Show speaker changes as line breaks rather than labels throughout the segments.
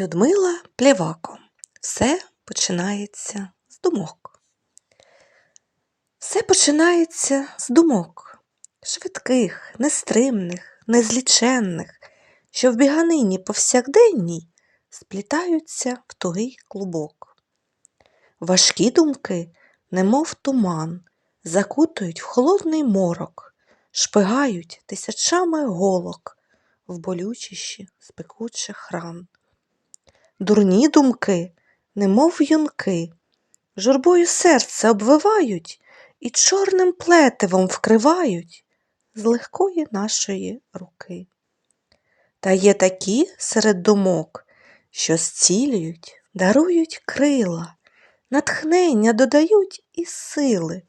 Людмила Плєвако. Все починається з думок. Все починається з думок, швидких, нестримних, незліченних, що в біганині повсякденній сплітаються в тугий клубок. Важкі думки, немов туман, закутують в холодний морок, шпигають тисячами голок в болючіші спекучих ран. Дурні думки, немов юнки, журбою серце обвивають і чорним плетивом вкривають з легкої нашої руки. Та є такі серед думок, що зцілюють, дарують крила, натхнення додають і сили,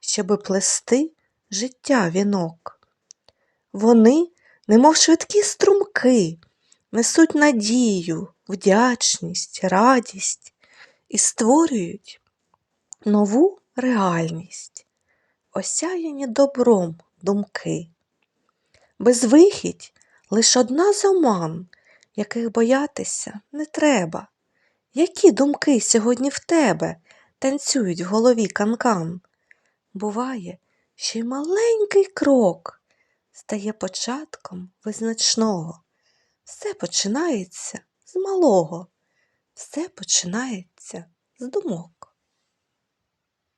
щоби плести життя вінок. Вони, немов швидкі струмки, несуть надію, вдячність, радість і створюють нову реальність, осяяні добром думки. Безвихідь лиш одна з оман, яких боятися не треба. Які думки сьогодні в тебе танцюють в голові канкан? Буває, що й маленький крок стає початком визначного. Все починається з малого, все починається з думок.